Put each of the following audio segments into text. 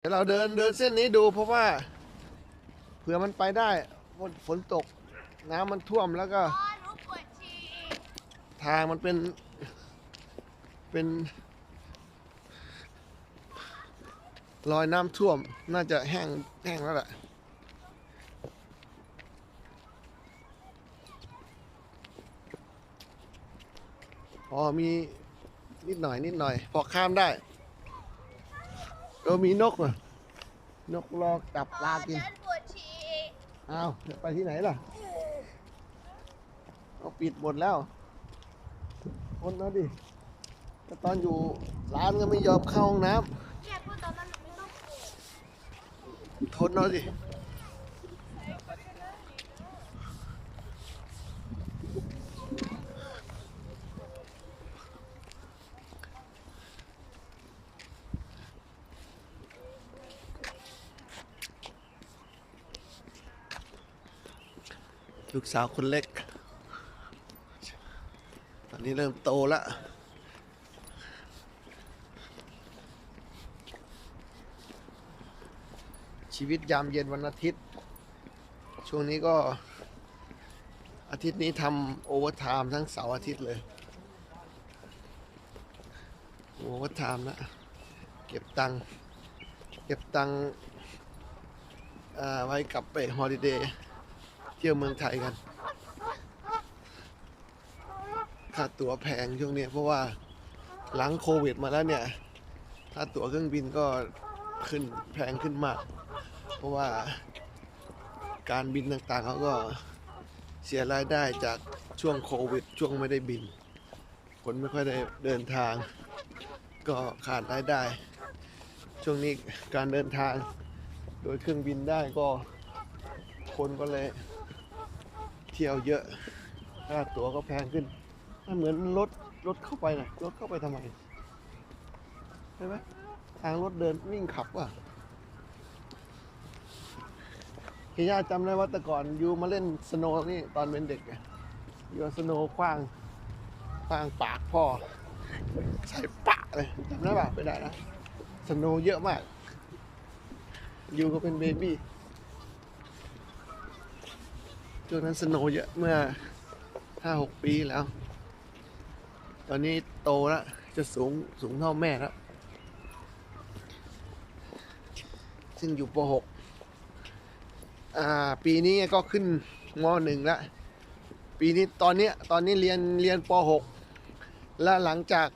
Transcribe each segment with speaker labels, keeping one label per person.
Speaker 1: เดี๋ยวเราเดินเดินเส้นนี้ดูเพราะว่าเผื่อมันไปได้ฝนฝนตก น้ำมันท่วมแล้วก็
Speaker 2: อ๋อหนูปวดฉี่
Speaker 1: ทางมันเป็น เป็น รอยน้ำท่วมน่าจะแห้งแห้งแล้วแหละอ๋อมีนิดหน่อยนิดหน่อย พอข้ามได้ เออมีนกเหรอนกรอจับปลากิน
Speaker 2: ฉันปวดฉี่
Speaker 1: อ้าวจะไปที่ไหนล่ะเอาปิดหมดแล้ว คนนะดิแต่ตอนอยู่ร้านก็ไม่ยอมเข้าห้องน้
Speaker 2: เนี่ยพูดตอนนั้นหนูไม่ต้องปวดำ
Speaker 1: ทนเอาดิ สาวคนเล็ก ตอนนี้เริ่มโตแล้วชีวิตยามเย็นวันอาทิตย์ ช่วงนี้ก็อาทิตย์นี้ทำโอเวอร์ไทม์ทั้งเสาร์อาทิตย์เลย โอเวอร์ไทม์นะ เก็บตังค์เก็บตังค์ไว้กลับไปฮอลิเดย์ เที่ยวเมืองไทยกันค่าตั๋วแพงช่วงนี้เพราะว่าหลังโควิดมาแล้วเนี่ยค่าตั๋วเครื่องบินก็ขึ้นแพงขึ้นมาก เพราะว่าการบินต่างๆเขาก็เสียรายได้จากช่วงโควิด ช่วงไม่ได้บิน คนไม่ค่อยได้เดินทาง ก็ขาดรายได้ ช่วงนี้การเดินทางโดยเครื่องบินได้ก็คนก็เลย ที่ยวเยอะค่าตั๋วก็แพงขึ้นถ้าเหมือนรถรถเข้าไปนะรถเข้าไปทำไมใช่ไหมทางรถเดินวิ่งขับว่ะเฮียจำได้ว่าแต่ก่อนยูมาเล่นสโนว์นี่ตอนเป็นเด็กอยูสโนว์คว้างคว้างปากพ่อใส่ปะเลยจำได้ป่ะไม่ได้นะสโนว์เยอะมากยูก็เป็นเบบี้ ช่วงนั้นสโนว์เยอะเมื่อห้าหกปีแล้ว ตอนนี้โตแล้ว จะสูงสูงเท่าแม่แล้ว ซึ่งอยู่ป .6 อ่า ปีนี้ก็ขึ้นมหนึ่งแล้ว ปีนี้ตอนเนี้ยตอนนี้เรียนเรียนป .6 และหลังจาก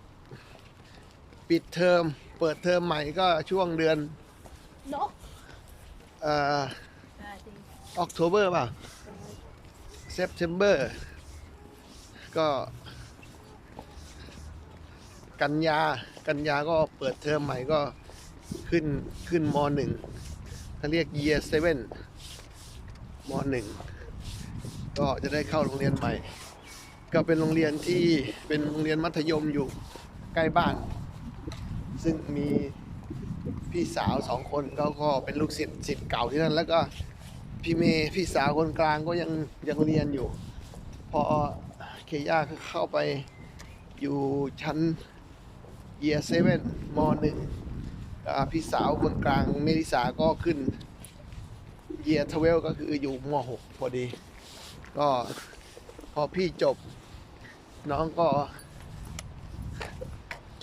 Speaker 1: ปิดเทอม เปิดเทอมใหม่ก็ช่วงเดือน
Speaker 2: นก
Speaker 1: เอ่อออกโทเบอร์ป่ะ เซปเทมเบอร์ก็ กันยา กันยาก็เปิดเทอมใหม่ก็ขึ้นขึ้นมหนึ่งเขาเรียก year seven มหนึ่งก็จะได้เข้าโรงเรียนใหม่ ก็เป็นโรงเรียนที่เป็นโรงเรียนมัธยมอยู่ใกล้บ้าน ซึ่งมีพี่สาวสองคนเขาก็เป็นลูกศิษย์ศิษย์เก่าที่นั่นแล้วก็ พี่เมย์พี่สาวคนกลางก็ยังยังเรียนอยู่ พอเคย่าเข้าไปอยู่ชั้น year seven มหนึ่งพี่สาวคนกลางเมลิสาก็ขึ้นเยียทเวลก็คืออยู่ม .6 พอดี ก็พอพี่จบ น้องก็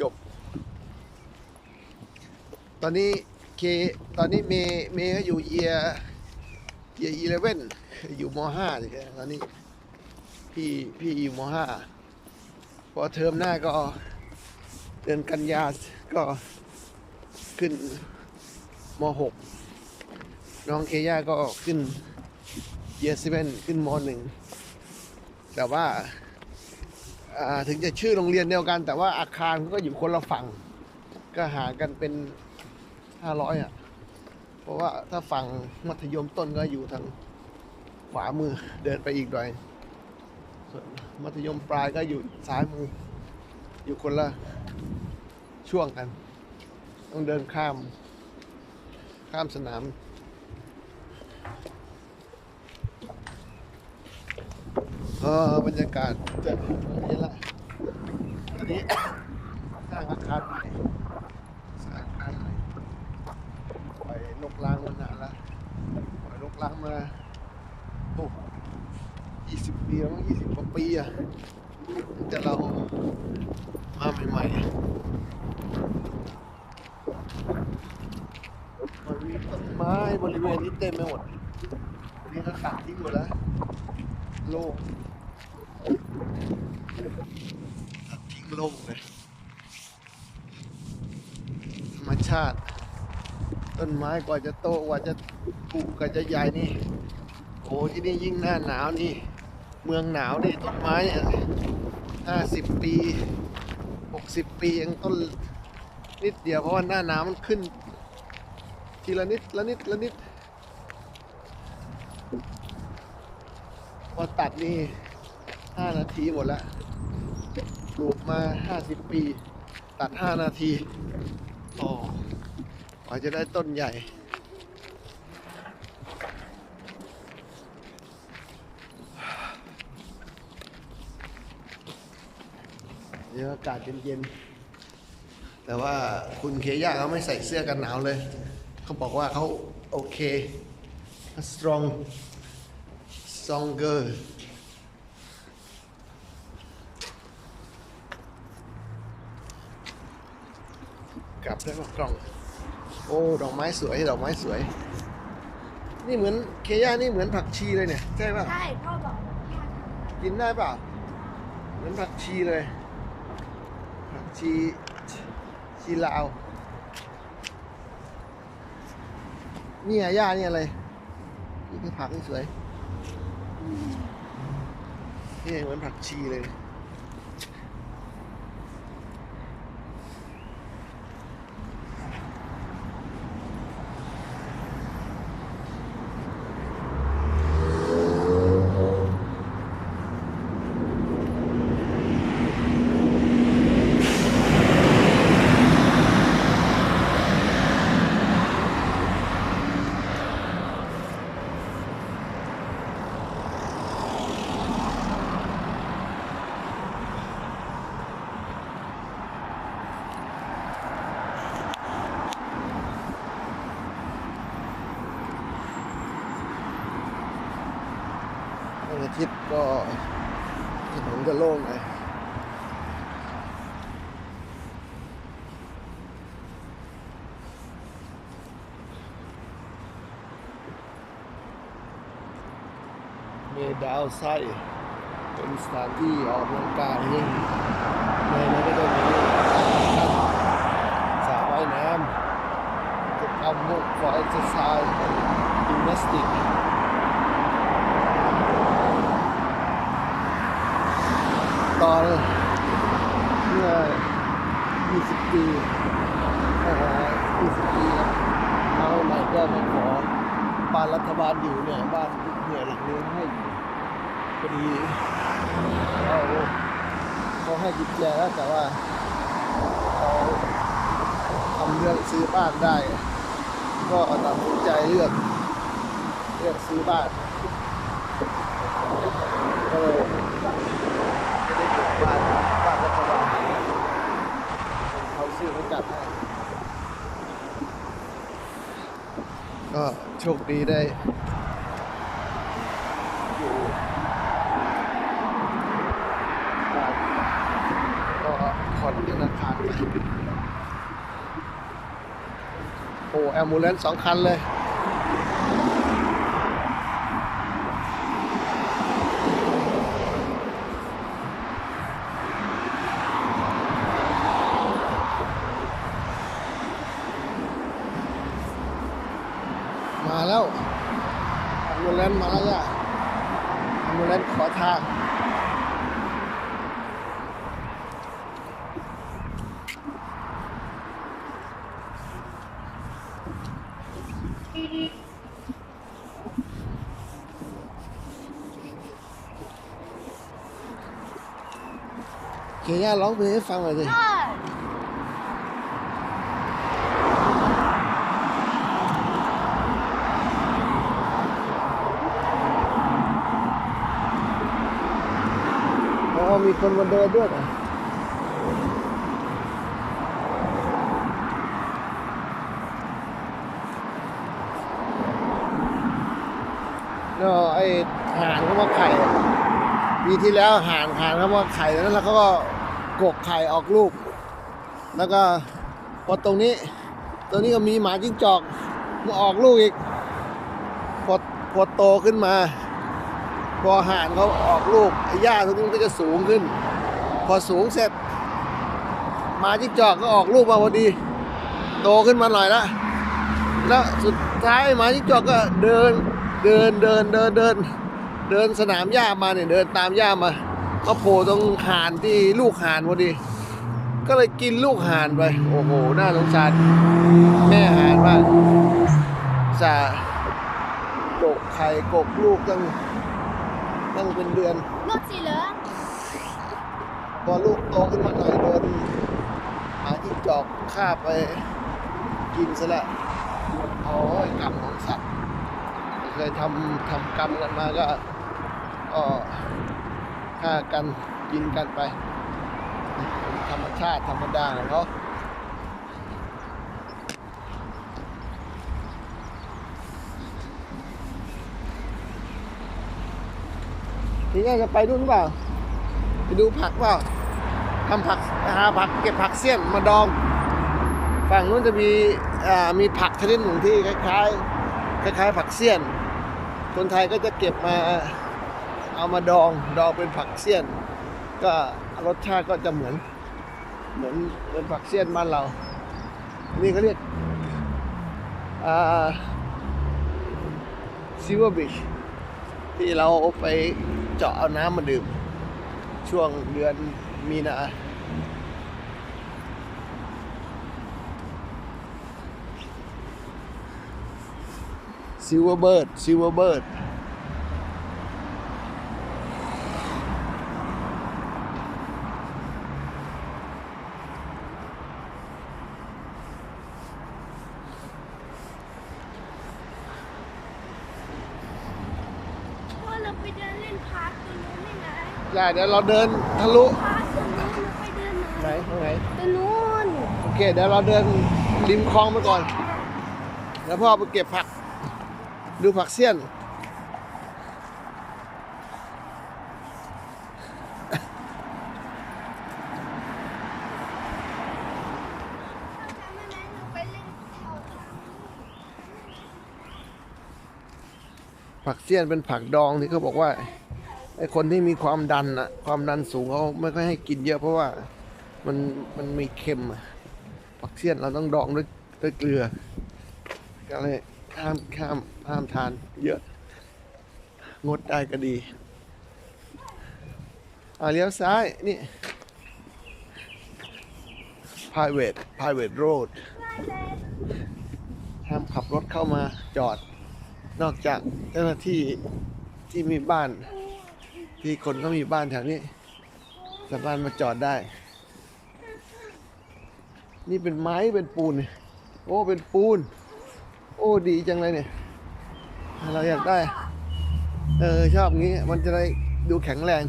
Speaker 1: จบ ตอนนี้เคตอนนี้เมเมก็อยู่เยีย เยียอีเลเว่นอยู่ม .5 เลยตอนนี้ พี่พี่อยู่ม .5 พอเทอมหน้าก็เดือนกันยาก็ขึ้นม .6 น้องเคย่าก็ขึ้นเยสเว่นขึ้นมหนึ่งแต่ว่าถึงจะชื่อโรงเรียนเดียวกัน แต่ว่าอาคารก็อยู่คนละฝั่ง ก็หากันเป็นห้าร้อยอะ เพราะว่าถ้าฝั่งมัธยมต้นก็อยู่ทางขวามือเดินไปอีกหน่อย ส่วนมัธยมปลายก็อยู่ซ้ายมือ อยู่คนละช่วงกัน ต้องเดินข้าม ข้ามสนามเออบรรยากาศจะนี่ละอันนี้สร้างอาคารใหม่ สร้างอาคารใหม่ล้างมานานล้วปล่อยรกล้างมาโอ้ยี่สิบปีแล้วมั้งยี่สิบกว่าปีอะแต่เรามาใหม่ๆมันมีต้นไม้บริเวณนี้เต็มไปหมดนนี้ก็ตัดทิ้งหมดแล้ว โล่งทิ้งโล่งเลยธรรมชาติ ต้นไม้กว่าจะโตกว่าจะปลูกกว่าจะใหญ่นี่โอ้ที่นี่ยิ่งหน้าหนาวนี่ เมืองหนาวนี่ต้นไม้เนี่ยห้าสิบปีหกสิบปียังต้นนิดเดียวเพราะว่าหน้าหนาวมันขึ้น ทีละนิดละนิดละนิดพอตัดนี่ห้านาทีหมดล้วปลูกมาห้าสิบปี ตัดห้านาที โอ้ กว่าจะได้ต้นใหญ่ เดี๋ยวอากาศเย็นๆ แต่ว่าคุณเคย่าเขาไม่ใส่เสื้อกันหนาวเลย เขาบอกว่าเขาโอเค strong stronger กลับได้มากล่อง อ้ดอกไม้สวยดอกไม้สวย นี่เหมือนเคย่านี่เหมือนผักชีเลยเนี่ยใช่ป่ะ
Speaker 2: ใช่พ่อบอก
Speaker 1: กินได้เปล่าเหมือนผักชีเลย ผักชีชีลาวเนี่อะย่านี่อะไรนี่คือผักนี่สวยนี่เหมือนผักชีเลย ทิตย์ก็ถนนจะโล่งหน่อยเมดาวไซเป็นสถานที่ออกกำลังกายในนั้นก็จะมีสระว่ายน้ำกิจกรรมพวก for exercise gymnastic ต ตอนเมื่อ 20 ปีอ20 ปีแล้วมาใหม่ๆก็มาขอบ้านรัฐบาลอยู่เนี่ยบ้านเนี่ยหลังนี้ให้พอดีเขาเขาให้กุญแจแล้วแต่ว่าเขาทำเรื่องซื้อบ้านได้ ก็ตัดสินใจเลือกเลือกซื้อบ้านก็เลย จะได้อยู่บ้านบ้านรัฐบาลเขาซื้อเขาจัดให้ ก็โชคดีได้อยู่ก็ผ่อนธนาคารโอ้แอมบูเลนสองคันเลย มาแล้วแอมบูเลนมาแล้วย่าแอมบูเลนขอทางเกียร์ร้องเพลงให้ฟังหน่อยสิ มีคนมาเดินด้วยเหรอเนาะไอ้ห่านเขามาไข่ปีที่แล้วห่านห่านเขามาไข่แล้วแล้วเขาก็กกไข่ออกลูก แล้วก็พอตรงนี้ตรงนี้ก็มีหมาจิ้งจอกมาออกลูกอีกพอพอโตขึ้นมา พอห่านเขาออกลูกหญ้าตรงนี้มันก็จะสูงขึ้น พอสูงเสร็จ มาจิ้งจอกก็ออกลูกมาพอดี โตขึ้นมาหน่อยละแล้วสุดท้ายมาจิ้งจอกก็เดินเดินเดินเดินเดินเดินสนามหญ้ามาเนี่ยเดินตามหญ้ามาก็โผล่ตรงห่านที่ลูกห่านพอดี ก็เลยกินลูกห่านไปโอ้โหน่าสงสารแม่ห่านมากจะกกไข่กกลูกตั้ง ตั้งเป็นเดือน
Speaker 2: รถสีเหลือง
Speaker 1: พอลูกโตขึ้นมาหน่อยโดนหมาจิ้งจอกคาบไปกินซะและโอ้ยกรรมของสัตว์เคยทำทำกรรมกันมาก็ก็ฆ่ากันกินกันไปเป็นธรรมชาติธรรมดาของเขา ทีนี้จะไปนู่นหรือเปล่า ไปดูผักเปล่าทำผักหาผักเก็บผักเสี้ยนมาดอง ฝั่งนู้นจะมีมีผักชนิดหนึ่งที่คล้ายๆคล้ายๆผักเสี้ยน คนไทยก็จะเก็บมาเอามาดองดองเป็นผักเสี้ยน ก็รสชาติก็จะเหมือน เหมือนเหมือนผักเสี้ยนบ้านเรา นี่เขาเรียกอ่าซิวเวอร์บิช ที่เราไปเจาะเอาน้ำมาดื่ม ช่วงเดือนมีนาซิลเวอร์เบิร์ดซิลเวอร์เบิร์ด
Speaker 2: เราไปเดินเล่นพาร์คตรงนู้นได้ไหม
Speaker 1: ได้เดี๋ยวเราเดินทะลุ
Speaker 2: พาร์คตรงนู้นเราไปเดิน
Speaker 1: ไหนตรงไหน
Speaker 2: ตรงนู้น
Speaker 1: โอเคเดี๋ยวเราเดินริมคลองไปก่อน แล้วพ่อไปเก็บผัก ดูผักเสี้ยน
Speaker 2: จำได้ไหมเราไปเล่นเขาทาง
Speaker 1: ผักเสี้ยนเป็นผักดองที่เขาบอกว่าไอคนที่มีความดันอะความดันสูงเขาไม่ค่อยให้กินเยอะเพราะว่ามันมันมีเค็มผักเสี้ยนเราต้องดองด้วยด้วยเกลือก็เลยห้ามห้ามห้ามทานเยอะ งดได้ก็ดีอ่าเลี้ยวซ้ายนี่ private private road ห้ามขับรถเข้ามาจอด นอกจากเจ้าหน้าที่ที่มีบ้าน ที่คนก็มีบ้านแถวนี้ สามารถมาจอดได้ นี่เป็นไม้เป็นปูนนี่โอ้เป็นปูน โอ้ดีจังเลยเนี่ย เราอยากได้ เออชอบงี้มันจะได้ดูแข็งแรง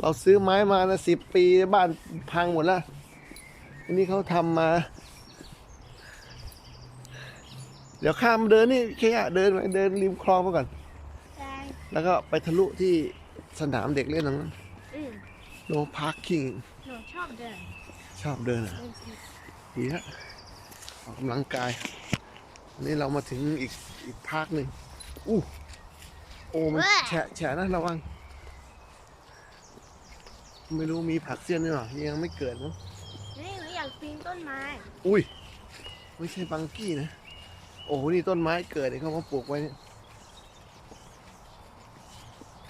Speaker 1: เราซื้อไม้มานะสิบปีบ้านพังหมดแล้วอันนี้เขาทำมา เดี๋ยวข้ามเดินนี่แค่เดินไปเดินริมคลองมาก่อน
Speaker 2: แดง
Speaker 1: แล้วก็ไปทะลุที่สนามเด็กเล่นตรงนั้น
Speaker 2: อืม
Speaker 1: โนพาร์คิง
Speaker 2: หนูชอบเดิน
Speaker 1: ชอบเดินอะ
Speaker 2: เดินสิ
Speaker 1: ดีฮะออกกำลังกายอันนี้เรามาถึงอีกอีกพาร์คหนึ่งอู้โอ้มันแฉะแฉะนะระวัง ไม่รู้มีผักเสี้ยนหรือเปล่ายังไม่เกิดมั้ง
Speaker 2: นี่หนูอยากปีนต้นไม้
Speaker 1: อุ้ย ไม่ใช่บังกี้นะโอ้โหนี่ต้นไม้เกิดเนี่ยเขามาปลูกไว้เนี่ย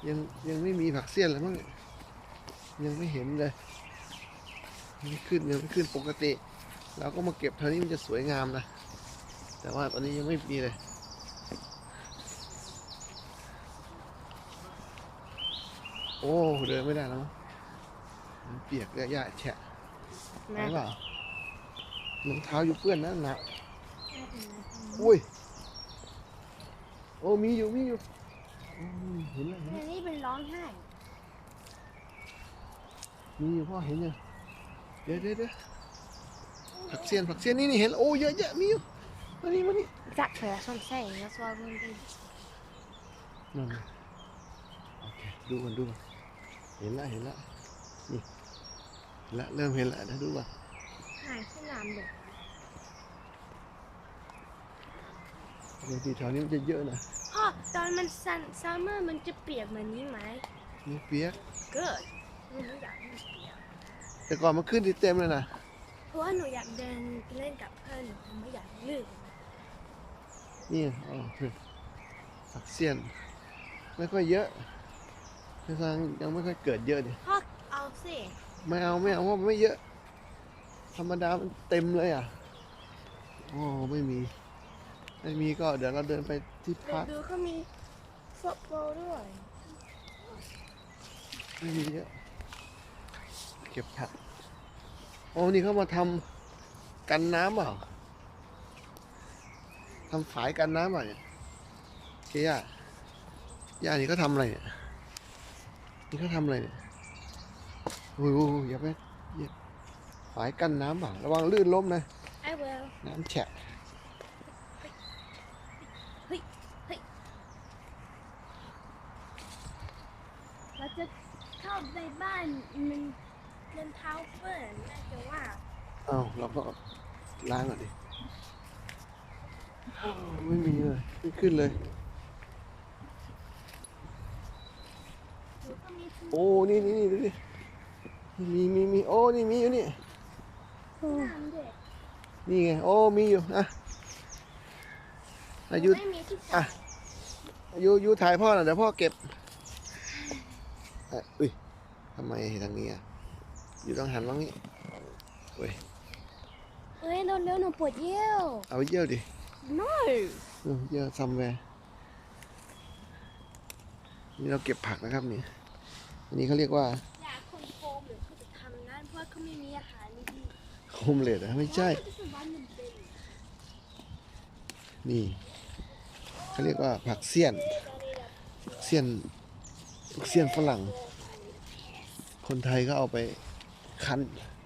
Speaker 1: ยังยังไม่มีผักเสี้ยนเลยมั้งเนี่ยยังไม่เห็นเลยยังไม่ขึ้นยังไม่ขึ้นปกติเราก็มาเก็บเท่านี้มันจะสวยงามนะ แต่ว่าตอนนี้ยังไม่มีเลยโอ้เดินไม่ได้แล้วมั้งมันเปียกเลยหญ้าแฉะไหนเปล่ารองเท้าอยู่เปื้อนนะหนัก อุ้ย โอ้มีอยู่มีอยู่อืมเห็นแล้วเห็น
Speaker 2: อั
Speaker 1: แล้ว
Speaker 2: นนี้เป็นร้องไห้
Speaker 1: มีอยู่พ่อเห็นยังเดี๋ยวเดี๋ยวเดี๋ยวผักเสี้ยนผักเสี้ยนนี่นี่เห็นโอ้เยอะแยะมีอยู่มานี่มานี่
Speaker 2: Exactly, that's what I'm saying. That's why I wouldn't be.
Speaker 1: นั่นน่ะโอเคดูกันดูกันเห็นละเห็นละนี่เห็นละเริ่มเห็นละนะดูก่อน
Speaker 2: หายสนามเด็ก
Speaker 1: เดี๋ยวที่แถวนี้มันจะเยอะนะ
Speaker 2: พ่อตอนมันซันซัมเมอร์มันจะเปียกเหมือนนี้ไหม
Speaker 1: นี่เปียก
Speaker 2: เกิดหนูอยากให้มันเปียก
Speaker 1: แต่ก่อนมันขึ้นที่เต็มเลยนะ
Speaker 2: เพราะว่าหนูอยากเดินไปเล่นกับเพื่อนหนูไม่อยากลื่น
Speaker 1: นี่อ๋อคือผักเสี้ยน ไม่ค่อยเยอะคือทางยังไม่ค่อยเกิดเยอะดิ
Speaker 2: พ่อเอาสิ
Speaker 1: ไม่เอาไม่เอาเพราะมันไม่เยอะ ธรรมดามันเต็มเลยอะ โอ้ไม่มี ไม่มีก็เดี๋ยวเราเดินไปที่
Speaker 2: เดี๋ย
Speaker 1: พั
Speaker 2: ว
Speaker 1: ก
Speaker 2: ดูเขามีฟุตบอลด้วย
Speaker 1: ไม่มีเยอะเก็บผักโอ้นี่เขามาทำกันน้ำเปล่าทำฝายกันน้ำเปล่าเนี่ยเกียร์ย่านี่เขาทำอะไรเนี่ยนี่เขาทำอะไรเนี่ยโอ้ยโอ้ยโอ้ยอย่าไปเหยียบฝายกันน้ำเปล่าระวังลื่นล้มนะ
Speaker 2: ไอ้เวล
Speaker 1: น้ำแฉะ
Speaker 2: เราจะเข้า ในบ้านมันเป็นเท้าเปื้อนน่าจะว่า
Speaker 1: อ้าวเราก็ล้างก่อนดิอ้าวไม่มีเลยไม่ขึ้นเลย
Speaker 2: หนูก็มีที่
Speaker 1: โอ้ นี่นี่นี่ดูดิมีมีมีโอ้ นี่มีอยู่นี่
Speaker 2: น้ำเด็ก
Speaker 1: นี่ไง โอ้ มีอยู่ อะ
Speaker 2: หนู
Speaker 1: อายุ
Speaker 2: ไม่มีที่
Speaker 1: อะ
Speaker 2: ใส่
Speaker 1: ยูยูถ่ายพ่อหน่อยเดี๋ยวพ่อเก็บอะอุ้ยทำไมทางนี้อะ อยู่ต้องหันว่างนี้เว้ย
Speaker 2: เอ้ยเร็วๆหนูปวดเยี่ยว
Speaker 1: เอาไปเยี่ยวดิ
Speaker 2: no
Speaker 1: เออเยี่ยวซัมแวร์นี่เราเก็บผักนะครับนี่อันนี้เขาเรียกว่า
Speaker 2: อยากคนโกงหรือเขาจะทำงานเพราะเขาไม่มีอาหารดี
Speaker 1: โฮมเลดอะไม่
Speaker 2: ๆ
Speaker 1: ใช่
Speaker 2: เขาจะวันหนึ่งเป็น
Speaker 1: นี่เขาเรียกว่าผักเสี้ยนผักเสี้ยนผักเสี้ยนฝรั่ง คนไทยก็เอาไปคั้น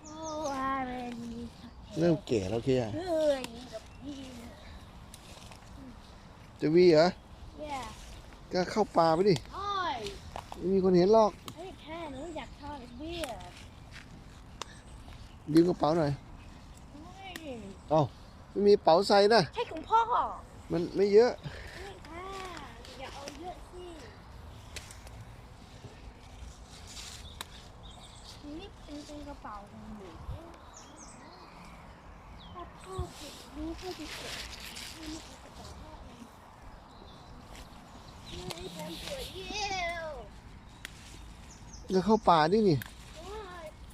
Speaker 2: โอ้อะไรนี่
Speaker 1: เริ่มแก่แล้วเคีย
Speaker 2: เฮ้ยกับพี่
Speaker 1: จะวีเหรอ
Speaker 2: เนี่ย
Speaker 1: ก็เข้าป่าไปดิ
Speaker 2: โอ้ย
Speaker 1: ไม่มีคนเห็นหรอก
Speaker 2: เฮ้ยแค่หนูอยากทอดเบี้ย
Speaker 1: ยืมกระเป๋าหน่อย
Speaker 2: เฮ้ย
Speaker 1: เอ้าไม่มีกระเป๋าใส่นะ
Speaker 2: ใช่ของพ่อ
Speaker 1: มันไม่เยอะ
Speaker 2: เฮ้ยค่ะอย่าเอาเยอะสิ นี่เป็นเป็นกระเป๋าของหนูถ้าพ่อเก็บนี้พ่อจะเก็บให้ไม่เอากระเป๋าพ่อเองไม่ให้ผมปวดเยี่ยว
Speaker 1: ก็เข้าป่าดินี่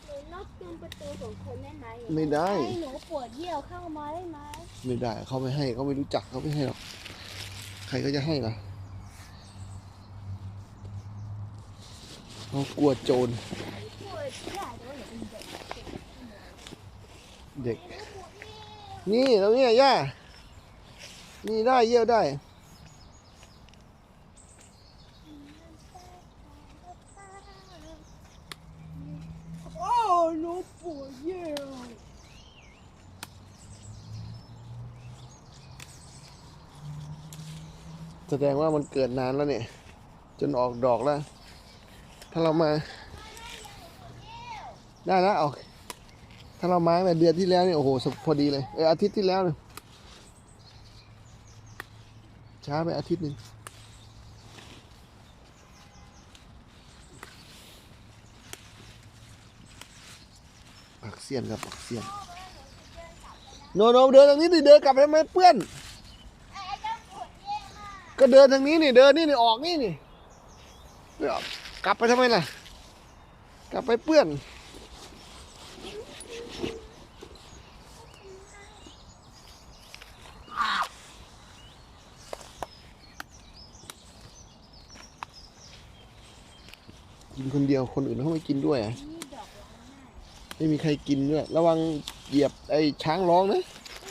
Speaker 2: หนูล็อกตรงประตูของคนได้ไหม
Speaker 1: ไม่ได้
Speaker 2: ให้หนูปวดเยี่ยวเข้ามาได้ไหม
Speaker 1: ไม่ได้เขาไม่ให้เขาไม่รู้จักเขาไม่ให้หรอก ใครก็จะให้ล่ะ เขากลัวโจร
Speaker 2: เด็ก นี่
Speaker 1: ตรงเนี้ยย่า นี่ได้เยี่ยวได้
Speaker 2: โอ้หนูปวดเยี่ยว
Speaker 1: แสดงว่ามันเกิดนานแล้วเนี่ย จนออกดอกแล้ว ถ้าเรามา ได้แล้วเอาถ้าเรามาตั้งแต่เดือนที่แล้วเนี่ยโอ้โหพอดีเลยเอออาทิตย์ที่แล้วเนี่ยช้าไปอาทิตย์หนึ่งปักเสียนครับปักเสียนโนโนเดินทางนี้ดิเดินกลับไปทำไมเปื้อน
Speaker 2: ก็
Speaker 1: เดินทางนี้นี่เดินนี่นี่ออกนี่นี่ไม่ออ กลับไปทำไมล่ะ กลับไปเปื้อน กินคนเดียวคนอื่นเขาไม่กินด้วยอะ
Speaker 2: ไม่
Speaker 1: มีใครกินด้วย ระวังเหยียบไอ้ช้างร้องนะ